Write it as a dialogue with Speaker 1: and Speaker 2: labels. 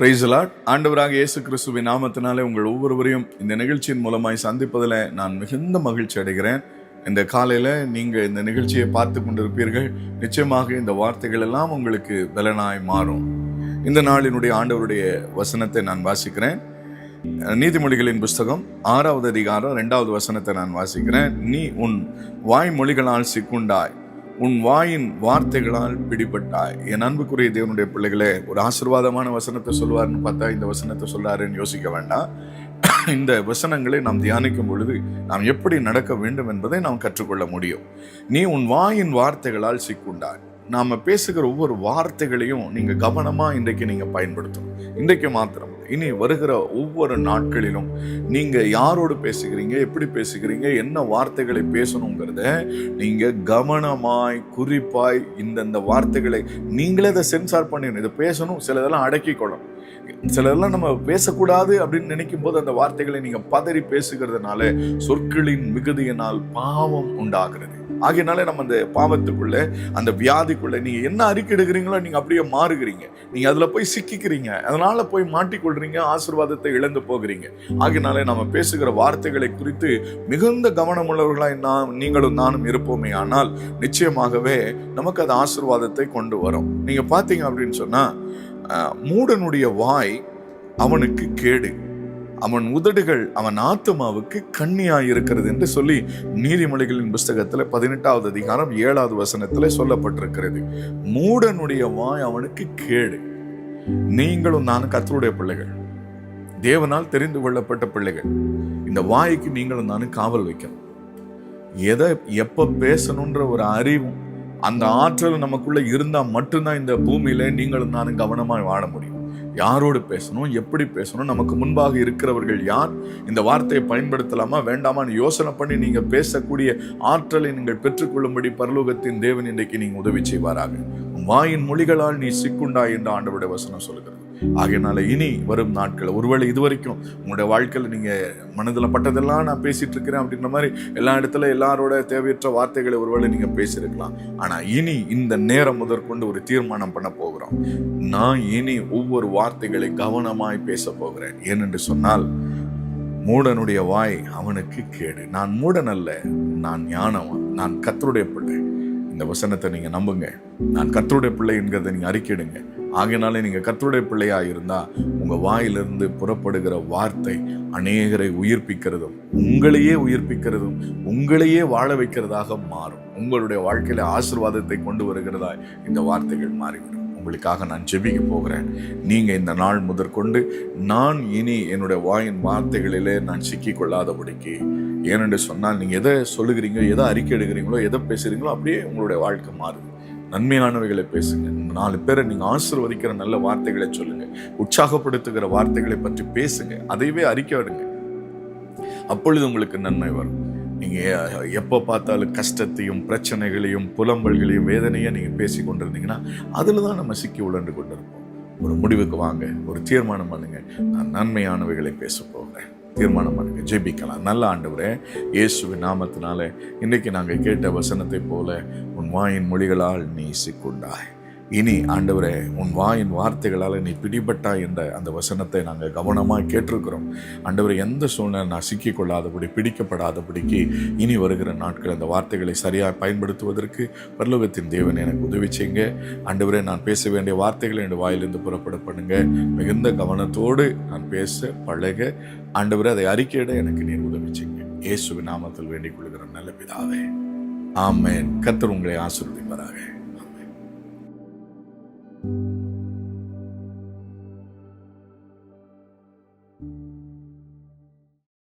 Speaker 1: பிரைசலாட் ஆண்டவராக இயேசு கிறிஸ்துவின் நாமத்தினாலே உங்கள் ஒவ்வொருவரையும் இந்த நிகழ்ச்சியின் மூலமாய் சந்திப்பதில் நான் மிகுந்த மகிழ்ச்சி அடைகிறேன். இந்த காலையில் நீங்கள் இந்த நிகழ்ச்சியை பார்த்து கொண்டிருப்பீர்கள். நிச்சயமாக இந்த வார்த்தைகள் எல்லாம் உங்களுக்கு பலனாய் மாறும். இந்த நாளினுடைய ஆண்டவருடைய வசனத்தை நான் வாசிக்கிறேன். நீதிமொழிகளின் புஸ்தகம் ஆறாவது அதிகாரம் ரெண்டாவது வசனத்தை நான் வாசிக்கிறேன். நீ உன் வாய்மொழிகளால் சிக்குண்டாய். உன் வாயின் வார்த்தைகளால் பிடிபட்டாய். என் அன்புக்குரிய தேவனுடைய பிள்ளைகளே ஒரு ஆசீர்வாதமான வசனத்தை சொல்வார்னு பார்த்தா இந்த வசனத்தை சொல்றாருன்னு யோசிக்க வேண்டாம். இந்த வசனங்களை நாம் தியானிக்கும் பொழுது நாம் எப்படி நடக்க வேண்டும் என்பதை நாம் கற்றுக்கொள்ள முடியும். நீ உன் வாயின் வார்த்தைகளால் சிக்குண்டாய். நாம பேசுகிற ஒவ்வொரு வார்த்தைகளையும் நீங்கள் கவனமாக இன்றைக்கு நீங்கள் பயன்படுத்தணும். இன்றைக்கு மாத்திரம். இனி வருகிற ஒவ்வொரு நாட்களிலும் நீங்க யாரோடு பேசுகிறீங்க எப்படி பேசுகிறீங்க என்ன வார்த்தைகளை பேசணுங்கிறத நீங்க கவனமாய் குறிப்பாய் இந்தந்த வார்த்தைகளை நீங்களே இதை சென்சார் பண்ணிடணும். இதை பேசணும் சிலதெல்லாம் அடக்கி கொள்ளணும் சிலதெல்லாம் நம்ம பேசக்கூடாது அப்படின்னு நினைக்கும் போது அந்த வார்த்தைகளை நீங்க பதறி பேசுகிறதுனால சொற்களின் மிகுதியினால் பாவம் உண்டாகிறது. ஆகையினாலே நம்ம அந்த பாவத்துக்குள்ள அந்த வியாதிக்குள்ள நீங்க என்ன அறிக்கை எடுக்கிறீங்களோ நீங்க அப்படியே மாறுகிறீங்க. நீங்க அதுல போய் சிக்கிக்கிறீங்க. அதனால போய் மாட்டிக்கொள்றீங்க. ஆசீர்வாதத்தை இழந்து போகிறீங்க. ஆகினாலே நம்ம பேசுகிற வார்த்தைகளை குறித்து மிகுந்த கவனமுள்ளவர்களாய் நாம் நீங்களும் நானும் இருப்போமே. ஆனால் நிச்சயமாகவே நமக்கு அது ஆசீர்வாதத்தை கொண்டு வரும். நீங்க பார்த்தீங்க அப்படின்னு சொன்னா மூடனுடைய வாய் அவனுக்கு கேடு. அவன் உதடுகள் அவன் ஆத்துமாவுக்கு கண்ணியாய் இருக்கிறது என்று சொல்லி நீதிமொழிகளின் புஸ்தகத்தில் பதினெட்டாவது அதிகாரம் ஏழாவது வசனத்தில் சொல்லப்பட்டிருக்கிறது. மூடனுடைய வாய் அவனுக்கு கேடு. நீங்களும் நானும் கத்தருடைய பிள்ளைகள். தேவனால் தெரிந்து கொள்ளப்பட்ட பிள்ளைகள். இந்த வாய்க்கு நீங்களும் நானும் காவல் வைக்கணும். எதை எப்போ பேசணுன்ற ஒரு அறிவும் அந்த ஆற்றல் நமக்குள்ள இருந்தால் மட்டும்தான் இந்த பூமியில நீங்களும் நானும் கவனமாக வாழ முடியும். யாரோடு பேசணும் எப்படி பேசணும் நமக்கு முன்பாக இருக்கிறவர்கள் யார்? இந்த வார்த்தையை பயன்படுத்தலாமா வேண்டாமான்னு யோசனை பண்ணி நீங்கள் பேசக்கூடிய ஆற்றலை நீங்கள் பெற்றுக்கொள்ளும்படி பரலோகத்தின் தேவன் இன்றைக்கு நீங்கள் உதவி செய்வாராக. வாயின் மொழிகளால் நீ சிக்குண்டா என்று ஆண்டவுடைய வசனம் சொல்கிறது ஆகையினால இனி வரும் நாட்கள். ஒருவேளை இது வரைக்கும் உங்களுடைய வாழ்க்கையில் நீங்க மனதில் பட்டதெல்லாம் நான் பேசிட்டு இருக்கிறேன் அப்படின்ற மாதிரி எல்லா இடத்துல எல்லாரோட தேவையற்ற வார்த்தைகளை ஒருவேளை நீங்க பேசியிருக்கலாம். ஆனா இனி இந்த நேரம் முதற்கொண்டு ஒரு தீர்மானம் பண்ண போகிறோம். நான் இனி ஒவ்வொரு வார்த்தைகளை கவனமாய் பேச போகிறேன். ஏனென்று சொன்னால் மூடனுடைய வாய் அவனுக்கு கேடு. நான் மூடன் அல்ல நான் ஞானவன் நான் கத்தருடைய பிள்ளை. இந்த வசனத்தை நீங்கள் நம்புங்க. நான் கத்தருடைய பிள்ளை என்கிறத நீங்கள் அறிக்கையிடுங்க. ஆகையினாலே நீங்கள் கத்தருடைய பிள்ளையாக இருந்தால் உங்கள் வாயிலிருந்து புறப்படுகிற வார்த்தை அநேகரை உயிர்ப்பிக்கிறதும் உங்களையே உயிர்ப்பிக்கிறதும் உங்களையே வாழ வைக்கிறதாக மாறும். உங்களுடைய வாழ்க்கையில் ஆசீர்வாதத்தை கொண்டு வருகிறதா இந்த வார்த்தைகள் மாறிவிடும். உங்களுக்காக நான் ஜெபிக்க போகிறேன். நீங்கள் இந்த நாள் முதற்கொண்டு நான் இனி என்னுடைய வாயின் வார்த்தைகளிலே நான் சிக்கிக்கொள்ளாதபடிக்கு. ஏனென்று சொன்னால் நீங்கள் எதை சொல்லுகிறீங்க எதை அறிக்கை எடுக்கிறீங்களோ எதை பேசுகிறீங்களோ அப்படியே உங்களுடைய வாழ்க்கை மாறுது. நன்மையானவைகளை பேசுங்க. நாலு பேரை நீங்கள் ஆசிர்வதிக்கிற நல்ல வார்த்தைகளை சொல்லுங்க. உற்சாகப்படுத்துகிற வார்த்தைகளை பற்றி பேசுங்க. அதையவே அறிக்கை விடுங்க அப்பொழுது உங்களுக்கு நன்மை வரும். நீங்கள் எப்போ பார்த்தாலும் கஷ்டத்தையும் பிரச்சனைகளையும் புலம்பல்களையும் வேதனையாக நீங்கள் பேசி கொண்டிருந்தீங்கன்னா அதில் தான் நம்ம சிக்கி உழண்டு கொண்டிருப்போம். ஒரு முடிவுக்கு வாங்க ஒரு தீர்மானம் பண்ணுங்க. நான் நன்மையானவைகளை பேச போகிறேன். தீர்மானம் பண்ணுங்க. ஜெபிக்கலாம். நல்ல ஆண்டவரே இயேசுவின் நாமத்தினால இன்றைக்கி நாங்கள் கேட்ட வசனத்தை போல உன் வாயின் மொழிகளால் நீ சிக்குண்டாய் இனி ஆண்டவரே உன் வாயின் வார்த்தைகளால் நீ பிடிபட்டாய் என்ற அந்த வசனத்தை நாங்கள் கவனமாக கேட்டிருக்கிறோம். ஆண்டவரை எந்த சூழ்நிலை நான் சிக்கிக்கொள்ளாதபடி பிடிக்கப்படாதபடிக்கு இனி வருகிற நாட்கள் அந்த வார்த்தைகளை சரியாக பயன்படுத்துவதற்கு பல்லவத்தின் தேவன் எனக்கு உதவி செய்யுங்க. ஆண்டவரே நான் பேச வேண்டிய வார்த்தைகளை என் வாயிலிருந்து புறப்பட பண்ணுங்க. மிகுந்த கவனத்தோடு நான் பேச பழக. ஆண்டவரே அதை அறிக்கையிட எனக்கு நீர் உதவி செய்யுங்க. இயேசுவின் நாமத்தில் வேண்டிக் கொள்கிற நல்ல பிதாவே. ஆமேன். கத்தர் உங்களை ஆசிர்வதிப்பாராக.